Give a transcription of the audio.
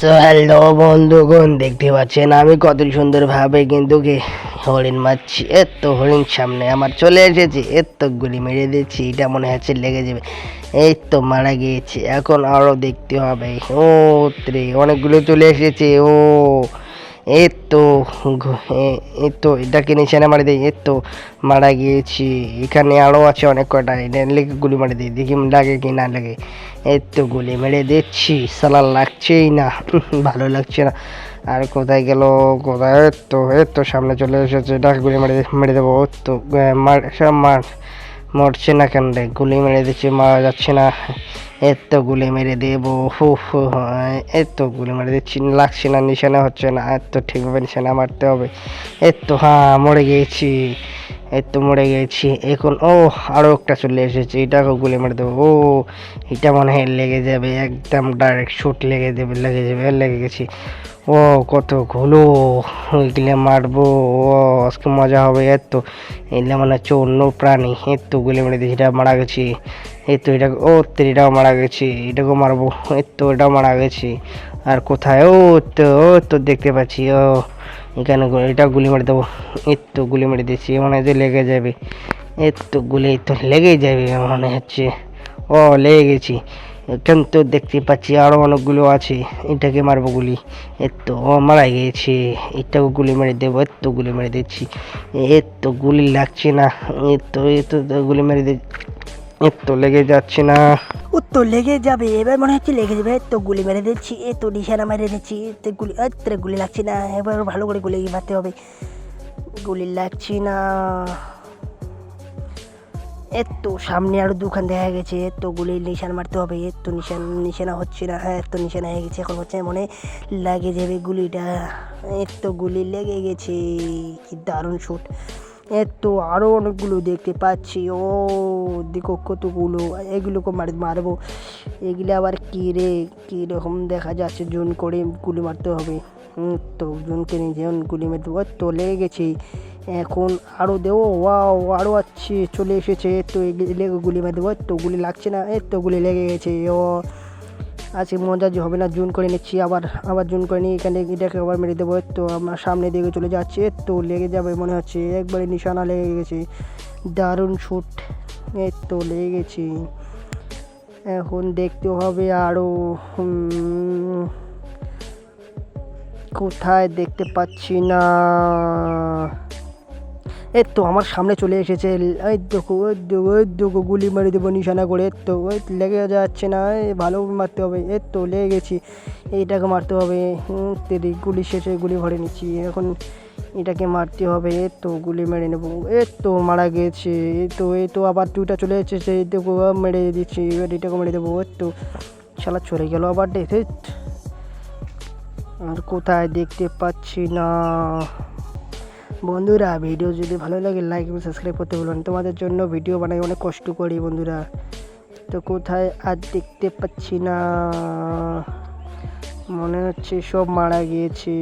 তো হ্যালো বন্ধুগণ, দেখতে পাচ্ছেন আমি কত সুন্দরভাবে কিন্তু কি হরিণ মারছি। এর তো হরিণ সামনে আমার চলে এসেছে এর তো গুলি মেরে দিচ্ছি এটা মনে হচ্ছে লেগে যাবে। এই তো মারা গিয়েছে, এখন আরও দেখতে হবে। ও ত্রে, অনেকগুলো চলে এসেছে, ও। এই তো এ- তো এটাকে নিশানা মারি দিই এই তো মারা গিয়েছি। এখানে আরও আছে অনেক কটা, এটা গুলি মারি দিই, দেখি লাগে কি না লাগে। এই তো গুলি মেরে দিচ্ছি সালা লাগছেই না, ভালো লাগছে না। আর কোথায় গেল, কোথায়? তো, এই তো, সামনে চলে এসেছে, ডাক গুলি মেরে মেরে দেবো তো মার মার মরছে না কেন রে? গুলি মেরে দিচ্ছে, মারা যাচ্ছে না। এর তো গুলি মেরে দেবো, হু হু এর তো গুলি মেরে দিচ্ছি, লাগছে না, নিশানা হচ্ছে না এর তো ঠিকভাবে নিশানা মারতে হবে। এর তো হ্যাঁ মরে গিয়েছি। এই তো মরে গেছি। এখন ও আরও একটা চলে এসেছে। এটাকে গুলি মেরে দেবো ও, এটা মনে হয় লেগে যাবে। একদম ডাইরেক্ট শুট লেগে দেবে লেগে যাবে, লেগে গেছি। ও, কতগুলো ওইগুলো মারবো। ও, আজকে মজা হবে এর তো এগুলো মনে হচ্ছে অন্য প্রাণী। এর তো গুলি মেরে দিয়েছি এটা মারা গেছি। এই তো এটা, ও, তো এটাও মারা গেছি। এটাকেও মারবো। এর তো এটাও মারা গেছি। আর কোথায়? ও, তো ও, তো দেখতে পাচ্ছি। ও গু- এটা গুলি মেরে দেবো। এই তো গুলি মেরে দিচ্ছি মনে হয় যে লেগে যাবে। এই তো গুলি তো লেগেই যাবে মনে হচ্ছে। ও, লেগে গেছি। এখান তো দেখতে পাচ্ছি আরও অনেকগুলো আছে। এটাকে মারবো গুলি। এর তো ও, মারা গিয়েছে এটাকে গুলি মেরে দেবো এর তো গুলি মেরে দিচ্ছি। এর তো গুলি লাগছে না। এর তো এর তো গুলি মেরে দিচ্ছি। এর তো লেগে যাচ্ছে না। ও তো লেগে যাবে, এবার মনে হচ্ছে লেগে যাবে। তো গুলি মেরে দিচ্ছি, এ তো নিশানা মেরে দিচ্ছি এতে গুলি এতে গুলি লাগছে না, এবার ভালো করে গুলি মারতে হবে। গুলি লাগছে না। এর তো সামনে আরও দুখান দেখা গেছে এর তো গুলি নিশানা মারতে হবে এর তো নিশান, নিশানা হচ্ছে না হ্যাঁ এত নিশানা হয়ে গেছে, এখন হচ্ছে মনে লাগে যাবে গুলিটা। এর তো গুলি লেগে গেছে, কি দারুণ এর তো আরও অনেকগুলো দেখতে পাচ্ছি। ও, দেখো কতগুলো। এগুলোকে মার, মারবো। এগুলো আবার কী রে? কীরকম দেখা যাচ্ছে? জুন করে গুলি মারতে হবে। তো জুনকে নিয়ে যেমন গুলি মারতে হবে। তো লেগে গেছি। এখন আরও দেবো। ওয়াও আরও আছে, চলে এসেছে। তো লেগে গুলি মারতে হবে। তো গুলি লাগছে না। এর তো গুলি লেগে গেছে। ও আজকে মজা যে হবে না, জুন করে নিচ্ছি, আবার আবার জুন করে নিয়ে এখানে এটাকে আবার মেরে দেবো। তো আমার সামনে দিকে চলে যাচ্ছে, তো লেগে যাবে মনে হচ্ছে, একবারে নিশানা লেগে গেছে। দারুণ শুট এই তো লেগে গেছি। এখন দেখতে হবে আরও কোথায় দেখতে পাচ্ছি না। এই তো আমার সামনে চলে এসেছে। এই দেখো ওই দেখো ওই দেখো, গুলি মারি দেবো নিশানা করে। তো ওই লেগে যাচ্ছে না ভালো মারতে হবে। এই তো, লেগে গেছি। এইটাকে মারতে হবে। তেরি গুলি শেষে গুলি ভরে নিচ্ছি। এখন এটাকে মারতে হবে। এই তো, গুলি মেরে নেব। এই তো, মারা গেছে। এই তো এই তো, আবার দুটা চলে এসেছে। এই দেখো মেরে দিচ্ছি। এবার এটাকে মেরে দেবো। এই তো, শালা চলে গেল আবার দেখে আর কোথায় দেখতে পাচ্ছি না। বন্ধুরা ভিডিও যদি ভালো লাগে লাইক এবং সাবস্ক্রাইব করতে বলবেন তোমাদের জন্য ভিডিও বানাই অনেক কষ্ট করি বন্ধুরা। তো কোথায় আর দেখতে পাচ্ছি না। মনে হচ্ছে সব মারা গিয়েছে।